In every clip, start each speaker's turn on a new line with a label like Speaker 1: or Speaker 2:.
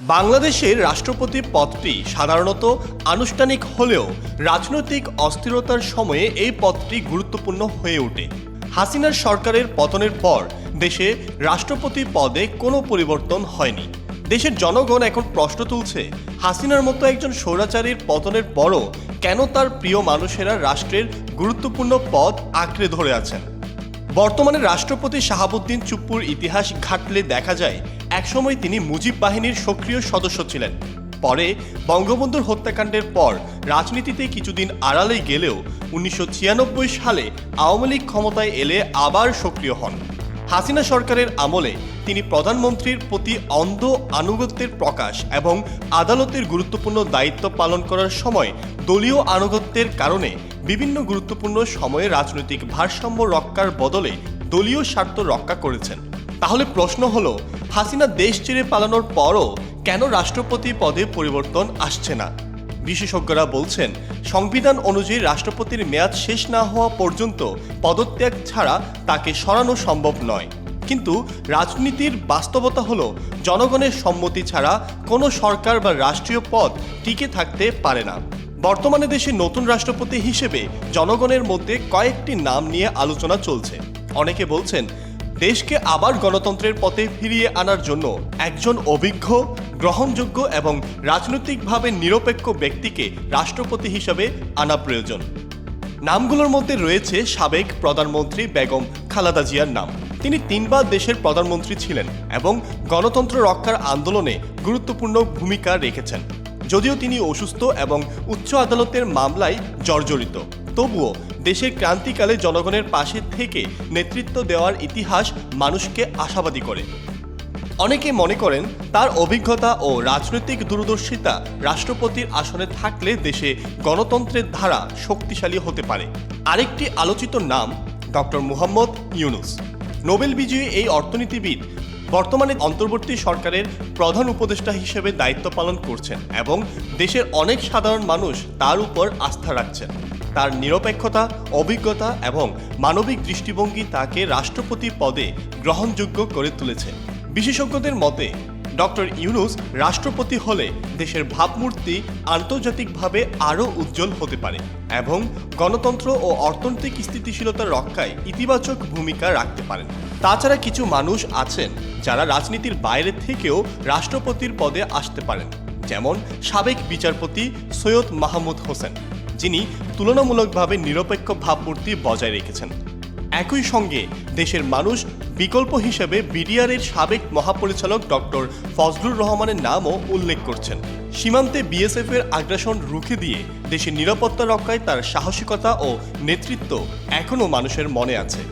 Speaker 1: বাংলাদেশের রাষ্ট্রপতি পদটি সাধারণত আনুষ্ঠানিক হলেও রাজনৈতিক অস্থিরতার সময়ে এই পদটি গুরুত্বপূর্ণ হয়ে ওঠে। হাসিনার সরকারের পতনের পর দেশে রাষ্ট্রপতি পদে কোনো পরিবর্তন হয়নি। দেশের জনগণ এখন প্রশ্ন তুলছে, হাসিনার মতো একজন স্বৈরাচারীর পতনের পরও কেন তার প্রিয় মানুষেরা রাষ্ট্রের গুরুত্বপূর্ণ পদ আঁকড়ে ধরে আছেন? বর্তমানে রাষ্ট্রপতি শাহাবুদ্দিন চুপ্পুর ইতিহাস ঘাটলে দেখা যায়, একসময় তিনি মুজিব বাহিনীর সক্রিয় সদস্য ছিলেন। পরে বঙ্গবন্ধুর হত্যাকাণ্ডের পর রাজনীতিতে কিছুদিন আড়ালে গেলেও উনিশশো ছিয়ানব্বই সালে আওয়ামী লীগ ক্ষমতায় এলে আবার সক্রিয় হন। হাসিনা সরকারের আমলে তিনি প্রধানমন্ত্রীর প্রতি অন্ধ আনুগত্যের প্রকাশ এবং আদালতের গুরুত্বপূর্ণ দায়িত্ব পালন করার সময় দলীয় আনুগত্যের কারণে বিভিন্ন গুরুত্বপূর্ণ সময়ে রাজনৈতিক ভারসাম্য রক্ষার বদলে দলীয় স্বার্থ রক্ষা করেছেন। তাহলে প্রশ্ন হলো, হাসিনা দেশ ছেড়ে পালানোর পরও কেন রাষ্ট্রপতি পদে পরিবর্তন আসছে না? বিশেষজ্ঞরা বলছেন, সংবিধান অনুযায়ী রাষ্ট্রপতির মেয়াদ শেষ না হওয়া পর্যন্ত পদত্যাগ ছাড়া তাকে সরানো সম্ভব নয়। কিন্তু রাজনীতির বাস্তবতা হল, জনগণের সম্মতি ছাড়া কোনো সরকার বা রাষ্ট্রীয় পদ টিকে থাকতে পারে না। বর্তমানে দেশে নতুন রাষ্ট্রপতি হিসেবে জনগণের মধ্যে কয়েকটি নাম নিয়ে আলোচনা চলছে। অনেকে বলছেন, দেশকে আবার গণতন্ত্রের পথে ফিরিয়ে আনার জন্য একজন অভিজ্ঞ, গ্রহণযোগ্য এবং রাজনৈতিকভাবে নিরপেক্ষ ব্যক্তিকে রাষ্ট্রপতি হিসাবে আনা প্রয়োজন। নামগুলোর মধ্যে রয়েছে সাবেক প্রধানমন্ত্রী বেগম খালাদা জিয়ার নাম। তিনি তিনবার দেশের প্রধানমন্ত্রী ছিলেন এবং গণতন্ত্র রক্ষার আন্দোলনে গুরুত্বপূর্ণ ভূমিকা রেখেছেন। যদিও তিনি অসুস্থ এবং উচ্চ আদালতের মামলায় জর্জরিত। তবুও দেশের ক্রান্তিকালে জনগণের পাশে থেকে নেতৃত্ব দেওয়ার ইতিহাস মানুষকে আশাবাদী করে। অনেকে মনে করেন তার অভিজ্ঞতা ও রাজনৈতিক দূরদর্শিতা রাষ্ট্রপতির আসনে থাকলে দেশে গণতন্ত্রের ধারা শক্তিশালী হতে পারে। আরেকটি আলোচিত নাম ডক্টর মুহাম্মদ ইউনুস। নোবেল বিজয়ী এই অর্থনীতিবিদ বর্তমানে অন্তর্বর্তী সরকারের প্রধান উপদেষ্টা হিসেবে দায়িত্ব পালন করছেন এবং দেশের অনেক সাধারণ মানুষ তার উপর আস্থা রাখছেন। তার নিরপেক্ষতা, অভিজ্ঞতা এবং মানবিক দৃষ্টিভঙ্গি তাকে রাষ্ট্রপতি পদে গ্রহণযোগ্য করে তুলেছে। বিশেষজ্ঞদের মতে ডক্টর ইউনুস রাষ্ট্রপতি হলে দেশের ভাবমূর্তি আন্তর্জাতিকভাবে আরও উজ্জ্বল হতে পারে এবং গণতন্ত্র ও অর্থনৈতিক স্থিতিশীলতা রক্ষায় ইতিবাচক ভূমিকা রাখতে পারেন। তাছাড়া কিছু মানুষ আছেন যারা রাজনীতির বাইরে থেকেও রাষ্ট্রপতির পদে আসতে পারেন, যেমন সাবেক বিচারপতি সৈয়দ মাহমুদ হোসেন, যিনি তুলনামূলকভাবে নিরপেক্ষ ভাবমূর্তি বজায় রেখেছেন। একই সঙ্গে দেশের মানুষ বিকল্প হিসেবে বিডিআরের সাবেক মহাপরিচালক ডক্টর ফজলুর রহমানের নামও উল্লেখ করছেন। সীমান্তে বিএসএফ এর আগ্রাসন রুখে দিয়ে দেশের নিরাপত্তা রক্ষায় তার সাহসিকতা ও নেতৃত্ব এখনও মানুষের মনে আছে।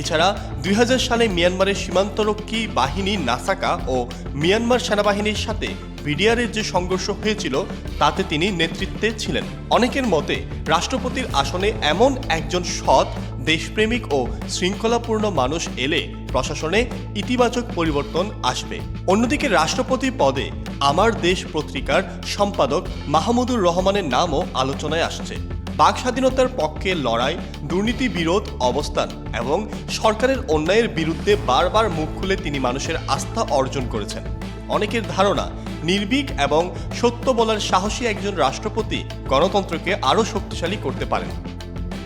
Speaker 1: এছাড়া দুই হাজার সালে মিয়ানমারের সীমান্তরক্ষী বাহিনী নাসাকা ও মিয়ানমার সেনাবাহিনীর সাথে বিডিআরের যে সংঘর্ষ হয়েছিল, তাতে তিনি নেতৃত্বে ছিলেন। অনেকের মতে, রাষ্ট্রপতির আসনে এমন একজন সৎ দেশপ্রেমিক ও শৃঙ্খলাপূর্ণ মানুষ এলে প্রশাসনে ইতিবাচক পরিবর্তন আসবে। অন্যদিকে রাষ্ট্রপতি পদে আমার দেশ পত্রিকার সম্পাদক মাহমুদুর রহমানের নামও আলোচনায় আসছে। বাক স্বাধীনতার পক্ষে লড়াই, দুর্নীতি বিরোধ, অবস্থান এবং সরকারের অন্যায়ের বিরুদ্ধে বারবার মুখ খুলে তিনি মানুষের আস্থা অর্জন করেছেন। অনেকের ধারণা, নির্ভীক এবং সত্য বলার সাহসী একজন রাষ্ট্রপতি গণতন্ত্রকে আরও শক্তিশালী করতে পারেন।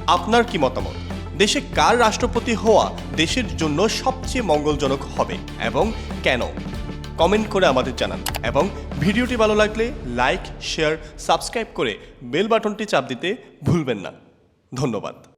Speaker 1: আপনার কি মতামত? দেশে কার রাষ্ট্রপতি হওয়া দেশের জন্য সবচেয়ে মঙ্গলজনক হবে এবং কেন? কমেন্ট করে আমাদের জানান এবং ভিডিওটি ভালো লাগলে লাইক শেয়ার সাবস্ক্রাইব করে বেল বাটনটি চাপ দিতে ভুলবেন না। ধন্যবাদ।